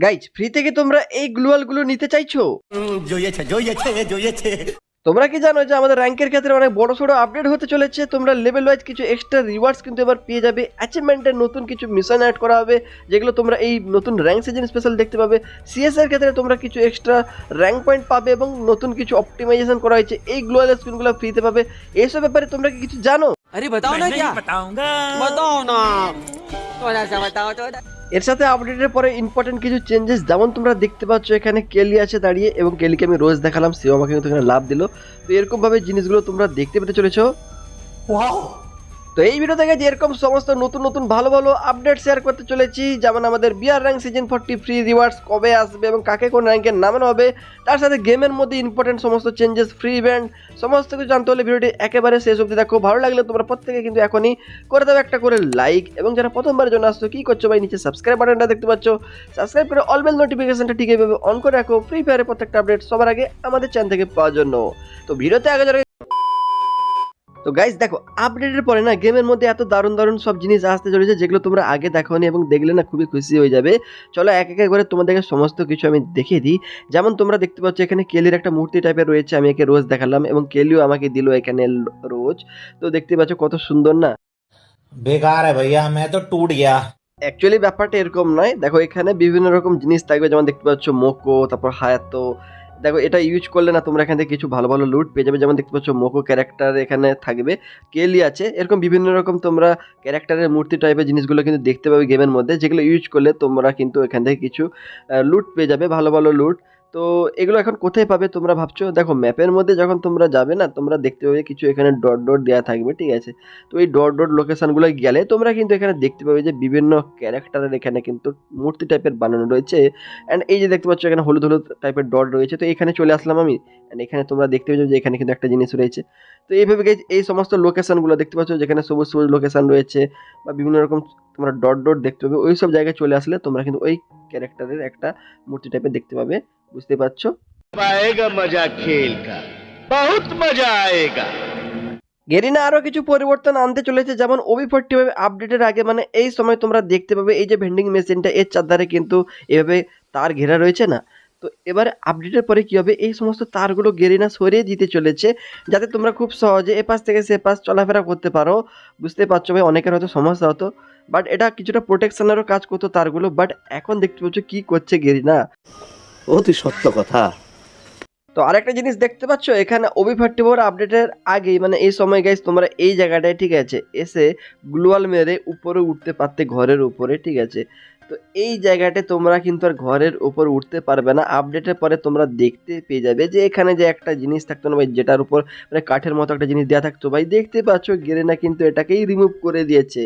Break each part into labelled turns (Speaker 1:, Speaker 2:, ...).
Speaker 1: Guys free থেকে তোমরা এই গ্লোয়ালগুলো নিতে চাইছো? তোমরা কি জানো যে আমাদের র্যাঙ্কের ক্ষেত্রে অনেক বড় সড়ো আপডেট হতে চলেছে? তোমরা লেভেল ওয়াইজ কিছু এক্সট্রা রিওয়ার্ডস কিন্তু এবার পেয়ে যাবে। অ্যাচিভমেন্টের নতুন কিছু মিশন অ্যাড করা হবে যেগুলো তোমরা এই নতুন র্যাঙ্ক সিজন স্পেশাল দেখতে পাবে। সিএস এর ক্ষেত্রে তোমরা কিছু এক্সট্রা র্যাঙ্ক পয়েন্ট পাবে এবং নতুন কিছু অপটিমাইজেশন করা হয়েছে। এই গ্লোয়াল স্ক্রিনগুলো ফ্রিতে পাবে। এইসব ব্যাপারে তোমরা কি কিছু জানো?
Speaker 2: আরে
Speaker 3: বাতাও না বাতাও না বাতাও না
Speaker 1: এর সাথে আপডেটের পরে ইম্পর্টেন্ট কিছু চেঞ্জেস যেমন তোমরা দেখতে পাচ্ছ এখানে কেলি আছে দাঁড়িয়ে এবং কেলিকে আমি রোজ দেখালাম, সেও আমাকে কিন্তু এখানে লাভ দিল। তো এরকমভাবে জিনিসগুলো তোমরা দেখতে পেতে চলেছো।
Speaker 2: वाओ
Speaker 1: তো এই ভিডিও থেকে এরকম সমস্ত নতুন নতুন, ভালো ভালো আপডেট শেয়ার করতে চলেছি, যেমন আমাদের BR rank season forty free rewards কবে আসবে এবং কাকে কোন র্যাঙ্কে নামানো হবে, তার সাথে গেমের মধ্যে ইম্পর্টেন্ট সমস্ত চেঞ্জেস ফ্রি ইভেন্ট সমস্ত কিছু জানতে হলে ভিডিওটি একেবারে শেষ অবধি দেখো। ভালো লাগলে তোমরা প্রত্যেকে কিন্তু এখনই করে দেবে একটা করে লাইক এবং যারা প্রথমবারের জন্য আসছো, কী করছ ভাই? নিচে সাবস্ক্রাইব বাটনটা দেখতে পাচ্ছ। সাবস্ক্রাইব করে অল বেল নোটিফিকেশনটা ঠিক এইভাবে অন করে রাখো। ফ্রি ফায়ারের প্রত্যেকটা আপডেট সবার আগে আমাদের চ্যানেল থেকে পাওয়ার জন্য। তো ভিডিওতে আগে যারা তো গাইজ দেখো আপডেটের পরে না গেমের মধ্যে এত দারুণ দারুণ সব জিনিস আসতে চলেছে যেগুলো তোমরা আগে দেখোনি এবং দেখলে না খুবই খুশি হয়ে যাবে। চলো এক এক করে তোমাদেরকে সমস্ত কিছু আমি দেখিয়ে দিই। যেমন তোমরা দেখতে পাচ্ছ এখানে কেলির একটা মূর্তি টাইপের রয়েছে আমি একে রোজ দেখালাম এবং কেলিও আমাকে দিল এখানে রোজ তো দেখতে পাচ্ছ কত সুন্দর না?
Speaker 4: বেকার ভাইয়া আমি তো টুট গিয়া।
Speaker 1: অ্যাকচুয়ালি ব্যাপারটা এরকম নয়। দেখো এখানে বিভিন্ন রকম জিনিস থাকবে যেমন দেখতে পাচ্ছ মোকো তারপর হায়াতো দেখো, এটা ইউজ করলে না তোমরা এখান থেকে কিছু ভালো ভালো লুট পেয়ে যাবে। যেমন দেখতে পাচ্ছ মোকো ক্যারেক্টার এখানে থাকবে। কেলি আছে। এরকম বিভিন্ন রকম তোমরা ক্যারেক্টারের মূর্তি টাইপের জিনিসগুলো কিন্তু দেখতে পাবে গেমের মধ্যে। যেগুলো ইউজ করলে তোমরা কিন্তু এখান থেকে কিছু লুট পেয়ে যাবে, ভালো ভালো লুট তো এগুলো এখন কোথায় পাবে তোমরা ভাবছ? দেখো ম্যাপের মধ্যে যখন তোমরা যাবে না, তোমরা দেখতে পাবে কিছু এখানে ডট ডট দেওয়া থাকবে, ঠিক আছে? তো এই ডট ডট লোকেশনগুলো গেলে তোমরা কিন্তু এখানে দেখতে পাবে যে বিভিন্ন ক্যারেক্টারের এখানে কিন্তু মূর্তি টাইপের বানানো রয়েছে। অ্যান্ড এই যে দেখতে পাচ্ছ, এখানে হলুদ হলুদ টাইপের ডট রয়েছে। তো এখানে চলে আসলাম আমি। অ্যান্ড এখানে তোমরা দেখতে পাচ্ছ যে এখানে কিন্তু একটা জিনিস রয়েছে। তো এইভাবে এই সমস্ত লোকেশানগুলো দেখতে পাচ্ছ, যেখানে সবুজ সবুজ লোকেশান রয়েছে বা বিভিন্ন রকম তোমরা ডট ডট দেখতে পাবে ওই সব জায়গায় চলে আসলে তোমরা কিন্তু ওই ক্যারেক্টারের একটা মূর্তি টাইপের দেখতে পাবে। বুঝতে পারছ?
Speaker 5: মজা খেল বহুত মজা আয়েগা।
Speaker 1: গেরিনা আরও কিছু পরিবর্তন আনতে চলেছে যেমন ওবি ফোরটি ভাবে আপডেটের আগে মানে এই সময় তোমরা দেখতে পাবে এই যে ভেন্ডিং মেশিনটা এর চারধারে কিন্তু এভাবে তার ঘেরা রয়েছে না। তো এবার আপডেটের পরে কী হবে? এই সমস্ত তারগুলো গেরিনা সরিয়ে দিতে চলেছে যাতে তোমরা খুব সহজে এ পাশ থেকে সে পাশ চলাফেরা করতে পারো। বুঝতে পারছ ভাই অনেকের হয়তো সমস্যা হতো বাট এটা কিছুটা প্রোটেকশনেরও কাজ করতো তারগুলো বাট এখন দেখতে পাচ্ছ কী করছে গেরিনা।
Speaker 5: অতি সত্য কথা।
Speaker 1: তো আরেকটা জিনিস দেখতে পাচ্ছ এখানে ওবি ফার্টি ফোর আপডেটের আগেই মানে এই সময় গাইস তোমরা এই জায়গাটায় ঠিক আছে এসে গ্লোয়াল মেরে উপরে উঠতে পারতে ঘরের উপরে ঠিক আছে। তো এই জায়গাটায় তোমরা কিন্তু আর ঘরের উপর উঠতে পারবে না। আপডেটের পরে তোমরা দেখতে পেয়ে যাবে যে এখানে যে একটা জিনিস থাকতো না ভাই যেটার উপর মানে কাঠের মতো একটা জিনিস দেওয়া থাকতো ভাই দেখতে পাচ্ছ গেরেনা কিন্তু এটাকেই রিমুভ করে দিয়েছে।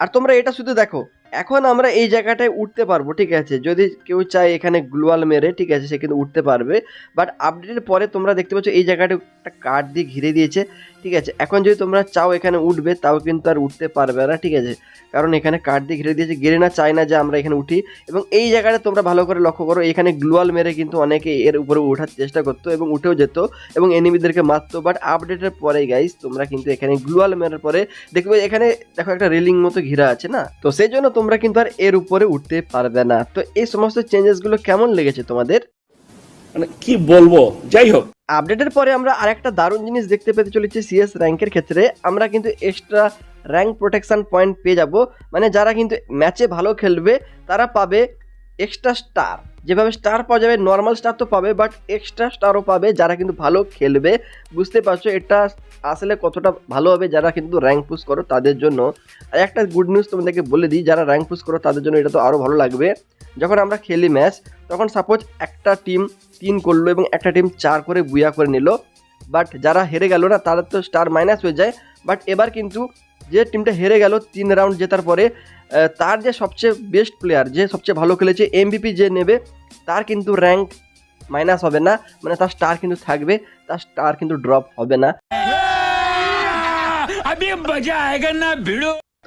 Speaker 1: আর তোমরা এটা শুধু দেখো এখন আমরা এই জায়গাটায় উঠতে পারব, ঠিক আছে? যদি কেউ চায় এখানে গ্লোয়াল মেরে, ঠিক আছে, সে কিন্তু উঠতে পারবে। বাট আপডেটের পরে তোমরা দেখতে পাচ্ছ এই জায়গাটা একটা কাঠ দিয়ে ঘিরে দিয়েছে, ঠিক আছে? এখন যদি তোমরা চাও এখানে উঠবে, তাও কিন্তু আর উঠতে পারবে না, ঠিক আছে? কারণ এখানে কাঠ দিয়ে ঘিরে দিয়েছে গেরে না চায় না যে আমরা এখানে উঠি। এবং এই জায়গাটা তোমরা ভালো করে লক্ষ্য করো, এখানে গ্লোয়াল মেরে কিন্তু অনেকে এর উপরে ওঠার চেষ্টা করতো এবং উঠেও যেত এবং এনিমিদেরকে মারতো। বাট আপডেটের পরে গাইস তোমরা কিন্তু এখানে গ্লোয়াল মেরার পরে দেখবে এখানে দেখো একটা রেলিং মতো ঘিরা আছে, না? তো সেই জন্য তোমরা কিন্তু আর এর উপরে উঠতে পারবে না। তো এই সমস্ত চেঞ্জেসগুলো কেমন লেগেছে তোমাদের?
Speaker 6: মানে কি বলব? যাই হোক।
Speaker 1: আপডেটের পরে আমরা আরেকটা দারুণ জিনিস দেখতে পেতে চলেছি সিএস র্যাঙ্কের ক্ষেত্রে। আমরা কিন্তু এক্সট্রা র্যাঙ্ক প্রোটেকশন পয়েন্ট পেয়ে যাব। মানে যারা কিন্তু ম্যাচে ভালো খেলবে তারা পাবে এক্সট্রা স্টার যেভাবে স্টার পাওয়া যাবে নর্মাল স্টার তো পাবে বাট এক্সট্রা স্টারও পাবে যারা কিন্তু ভালো খেলবে। বুঝতে পারছ, এটা আসলে কতটা ভালো হবে যারা কিন্তু র্যাঙ্ক পুশ করো তাদের জন্য। আর একটা গুড নিউজ তোমাদেরকে বলে দিই, যারা র্যাঙ্ক পুশ করো তাদের জন্য এটা তো আরও ভালো লাগবে। যখন আমরা খেলি ম্যাচ তখন সাপোজ একটা টিম তিন করল এবং একটা টিম চার করে বুয়া করে নিল বাট যারা হেরে গেল না, তাদের তো স্টার মাইনাস হয়ে যায়। বাট এবার কিন্তু যে টিমটা হেরে গেল তিন রাউন্ড জেতার পরে তার যে সবচেয়ে বেস্ট প্লেয়ার যে সবচেয়ে ভালো খেলেছে এমবিপি যে নেবে তার কিন্তু র্যাঙ্ক মাইনাস হবে না। মানে তার স্টার কিন্তু থাকবে তার স্টার কিন্তু ড্রপ হবে না।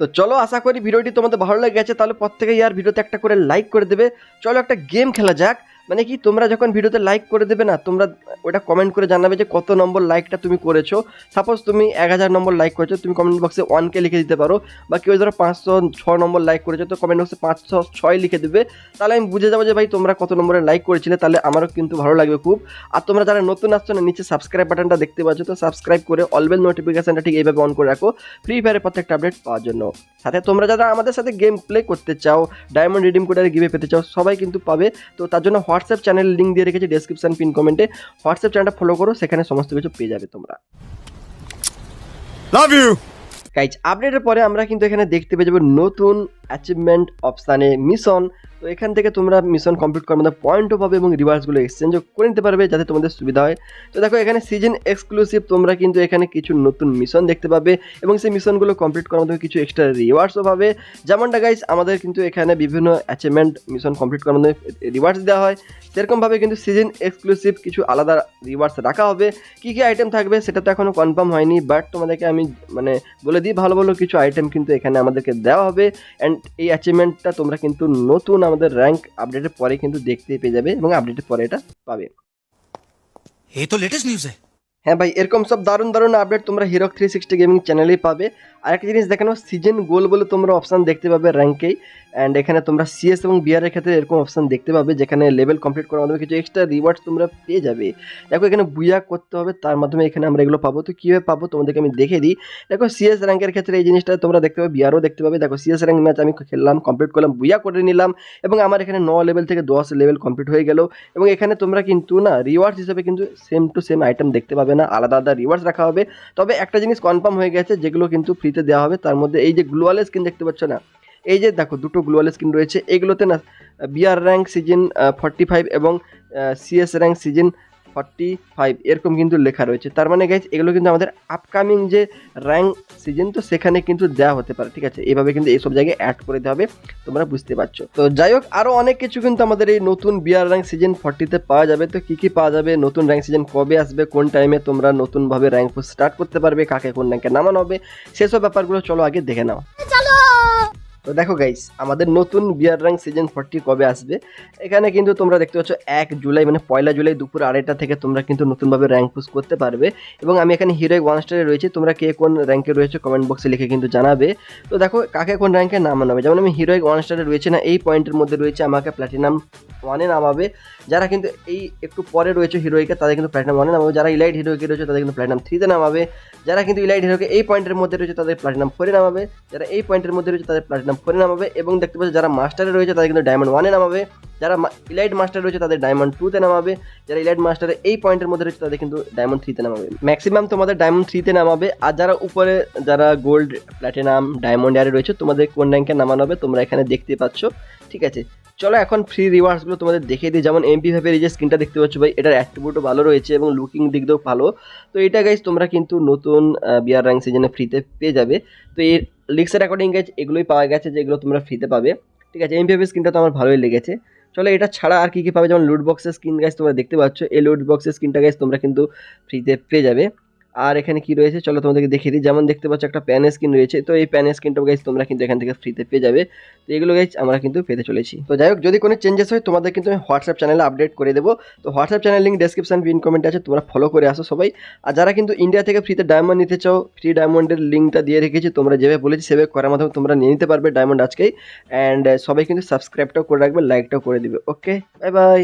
Speaker 1: তো চলো আশা করি ভিডিওটি তোমাদের ভালো লেগে গেছে তাহলে প্রত্যেকে ইয়ার ভিডিওতে একটা করে লাইক করে দেবে। চলো একটা গেম খেলা যাক। মানে কি তোমরা যখন ভিডিওতে লাইক করে দেবে না, তোমরা ওটা কমেন্ট করে জানাবে যে কত নম্বর লাইকটা তুমি করেছ। সাপোজ তুমি এক হাজার নম্বর লাইক করেছ, তুমি কমেন্ট বক্সে ওয়ানকে লিখে দিতে পারো, বা কেউ ধরো পাঁচশো ছ নম্বর লাইক করেছ, তো কমেন্ট বক্সে পাঁচশো ছয় লিখে দেবে। তাহলে আমি বুঝে যাব যে ভাই তোমরা কত নম্বরে লাইক করেছিলে, তাহলে আমারও কিন্তু ভালো লাগবে খুব। আর তোমরা যারা নতুন আসছো না, নিচে সাবস্ক্রাইব বাটনটা দেখতে পাচ্ছ, তো সাবস্ক্রাইব করে অলবেল নোটিফিকেশনটা ঠিক এইভাবে অন করে রাখো ফ্রি ফায়ারের প্রত্যেকটা আপডেট পাওয়ার জন্য। সাথে তোমরা যারা আমাদের সাথে গেম প্লে করতে চাও ডায়মন্ড রিডিম কোডারে গিভে পেতে চাও, সবাই কিন্তু পাবে। তো তার জন্য হোয়াটসঅ্যাপ চ্যানেল লিঙ্ক দিয়ে রেখেছি ডেসক্রিপশন পিন কমেন্টে হোয়াটসঅ্যাপ চ্যানেলটা ফলো করো, সেখানে সমস্ত কিছু পেয়ে যাবে তোমরা।
Speaker 2: লাভ ইউ
Speaker 1: গাইজ আপডেটের পরে আমরা কিন্তু এখানে দেখতে পেয়ে যাব নতুন অ্যাচিভমেন্ট অপশানে মিশন তো এখান থেকে তোমরা মিশন কমপ্লিট করার মধ্যে পয়েন্টও পাবে এবং রিভার্সগুলো এক্সচেঞ্জও করে নিতে পারবে যাতে তোমাদের সুবিধা হয়। তো দেখো, এখানে সিজন এক্সক্লুসিভ তোমরা কিন্তু এখানে কিছু নতুন মিশন দেখতে পাবে এবং সেই মিশনগুলো কমপ্লিট করার মধ্যে কিছু এক্সট্রা রিওয়ার্ডসও পাবে। যেমনটা গাইজ আমাদের কিন্তু এখানে বিভিন্ন অ্যাচিভমেন্ট মিশন কমপ্লিট করার মধ্যে রিওয়ার্ডস দেওয়া হয়। সেরকমভাবে কিন্তু সিজন এক্সক্লুসিভ কিছু আলাদা রিওয়ার্ডস রাখা হবে। কী কী আইটেম থাকবে সেটা তো এখনও কনফার্ম হয়নি বাট তোমাদেরকে আমি মানে বলে দিই ভালো ভালো কিছু আইটেম কিন্তু এখানে আমাদেরকে দেওয়া হবে অ্যান্ড এই অ্যাচিভমেন্টটা তোমরা কিন্তু নতুন আমাদের র্যাঙ্ক আপডেটের পরে কিন্তু দেখতে পেয়ে যাবে এবং আপডেটের পরে এটা পাবে।
Speaker 2: এই তো লেটেস্ট নিউজ
Speaker 1: হ্যাঁ ভাই এরকম সব দারুণ দারুণ আপডেট তোমরা হিরো থ্রি সিক্সটি গেমিং চ্যানেলেই পাবে। আর একটা জিনিস দেখানো সিজন গোল বলে তোমরা অপশান দেখতে পাবে র্যাঙ্কেই অ্যান্ড এখানে তোমরা সিএস এবং বিআরের ক্ষেত্রে এরকম অপশান দেখতে পাবে, যেখানে লেভেল কমপ্লিট করার মাধ্যমে কিছু এক্সট্রা রিওয়ার্ডস তোমরা পেয়ে যাবে। দেখো, এখানে বুয়া করতে হবে, তার মাধ্যমে এখানে আমরা এগুলো পাবো। তো কীভাবে পাবো তোমাদেরকে আমি দেখে দিই। দেখো সিএস র্যাঙ্কের ক্ষেত্রে এই জিনিসটা তোমরা দেখতে পাবে বিআরও দেখতে পাবে। দেখো সিএস র্যাঙ্ক ম্যাচ আমি খেললাম কমপ্লিট করলাম বুয়া করে নিলাম, এবং আমার এখানে ন লেভেল থেকে দশ লেভেল কমপ্লিট হয়ে গেল। এবং এখানে তোমরা কিন্তু না রিওয়ার্ডস হিসেবে কিন্তু সেম টু সেম আইটেম দেখতে পাবে না, আলাদা আলাদা রিওয়ার্ডস রাখা হবে। তবে একটা জিনিস কনফার্ম হয়ে গেছে, যেগুলো কিন্তু ফ্রিতে দেওয়া হবে। তার মধ্যে এই যে গ্লোয়াল স্কিন দেখতে পাচ্ছ না, এই যে দেখো দুটো গ্লোয়াল স্কিন রয়েছে, এগুলোতে না BR rank season forty five এবং CS rank season forty five এরকম কিন্তু লেখা রয়েছে। তার মানে গাইজ এগুলো কিন্তু আমাদের আপকামিং যে র্যাঙ্ক সিজন তো সেখানে কিন্তু দেওয়া হতে পারে, ঠিক আছে? এভাবে কিন্তু এইসব জায়গায় অ্যাড করে দিতে হবে, তোমরা বুঝতে পারছ। তো যাই হোক আরও অনেক কিছু কিন্তু আমাদের এই নতুন বিয়ার র্যাঙ্ক সিজন ফর্টিতে পাওয়া যাবে। তো কী কী পাওয়া যাবে, নতুন র্যাঙ্ক সিজন কবে আসবে, কোন টাইমে তোমরা নতুনভাবে র্যাঙ্ক স্টার্ট করতে পারবে, কাকে কোন র্যাঙ্কে নামানো হবে, সেসব ব্যাপারগুলো চলো আগে দেখে নাও। তো দেখো গাইস আমাদের নতুন বিয়ার র্যাঙ্ক সিজন ফোরটি কবে আসবে? এখানে কিন্তু তোমরা দেখতে পাচ্ছ এক জুলাই মানে পয়লা জুলাই দুপুর আড়াইটা থেকে তোমরা কিন্তু নতুনভাবে র্যাঙ্ক পুশ করতে পারবে। এবং আমি এখানে হিরোইক ওয়ান স্টারে রয়েছে, তোমরা কে কোন র্যাঙ্কে রয়েছে কমেন্ট বক্সে লিখে কিন্তু জানাবে। তো দেখো কাকে কোন র্যাঙ্কে নামানো হবে যেমন আমি হিরোইক ওয়ান স্টারে রয়েছে না, এই পয়েন্টের মধ্যে রয়েছে আমাকে প্ল্যাটিনাম ওয়ানে নামাবে। যারা কিন্তু এই একটু পরে রয়েছে হিরোইকে তাদের কিন্তু প্ল্যাটিনাম ওয়ানে নামাবে। যারা ইলাইট হিরোইকে রয়েছে, তাদের কিন্তু প্ল্যাটিনাম থ্রিতে নামাবে। যারা কিন্তু ইলাইট হিরোকে এই পয়েন্টের মধ্যে রয়েছে, তাদের প্ল্যাটিনাম ফোরে নামাবে। যারা এই পয়েন্টের মধ্যে রয়েছে, তাদের প্ল্যাটিনাম ফোরে নামাবে এবং দেখতে পাচ্ছ যারা মাস্টারে রয়েছে তাদের কিন্তু ডায়মন্ড ওয়ানে নামাবে। যারা ইলাইট মাস্টার রয়েছে তাদের ডায়মন্ড টুতে নামাবে। যারা ইলাইট মাস্টারে এই পয়েন্টের মধ্যে রয়েছে তাদের কিন্তু ডায়মন্ড থ্রিতে নামাবে। ম্যাক্সিমাম তোমাদের ডায়মন্ড থ্রিতে নামাবে। আর যারা উপরে, যারা গোল্ড প্ল্যাটিনাম ডায়মন্ড এয়ারে রয়েছে, তোমাদের কোন র্যাঙ্কে নামানো হবে তোমরা এখানে দেখতে পাচ্ছ। ঠিক আছে? চলো এখন ফ্রি রিওয়ার্ডসগুলো তোমাদের দেখিয়ে দিই। যেমন এমপি ফাইভের এই যে স্ক্রিনটা দেখতে পাচ্ছ ভাই, এটার অ্যাট্রিবিউটও ভালো রয়েছে এবং লুকিং দিক দিয়েও ভালো। তো এটা গাইজ তোমরা কিন্তু নতুন বিয়ার র্যাঙ্ক সিজনে ফ্রিতে পেয়ে যাবে। তো এই লিক্সের অ্যাকর্ডিং গেজ এগুলোই পাওয়া গেছে যেগুলো তোমরা ফ্রিতে পাবে। ঠিক আছে এমপিএফ স্ক্রিনটা তো আমার ভালোই লেগেছে। চলো, এটা ছাড়া আর কী কী পাবে? যেমন লুট বক্সের স্ক্রিন গাছ তোমরা দেখতে পাচ্ছ, এই লুট বক্সের স্ক্রিনটা গাছ তোমরা কিন্তু ফ্রিতে পেয়ে যাবে। আর এখানে কি রয়েছে? চলো তোমাদেরকে দেখিয়ে দিই। যেমন দেখতে পাচ্ছ, একটা প্যান স্ক্রিন রয়েছে। তো এই প্যান স্ক্রিনটা গাইজ তোমরা কিন্তু এখান থেকে ফ্রিতে পেয়ে যাবে। তো এগুলো গাইজ আমরা কিন্তু পেতে চলেছি। তো যাই হোক, যদি কোনো চেঞ্জেস হয়, তোমাদের কিন্তু আমি হোয়াটসঅ্যাপ চ্যানেলে আপডেট করে দেবো। তো WhatsApp channel link description pin comment আছে, তোমরা ফলো করে আসো সবাই। আর যারা কিন্তু ইন্ডিয়া থেকে ফ্রিতে ডায়মন্ড নিতে চাও ফ্রি ডায়মন্ডের লিঙ্কটা দিয়ে রেখেছি, তোমরা যেভাবে বলেছি, সেভাবে করার মাধ্যমে তোমরা নিয়ে নিতে পারবে ডায়মন্ড আজকেই। অ্যান্ড সবাই কিন্তু সাবস্ক্রাইবটাও করে রাখবে লাইকটাও করে দিবে। Okay bye bye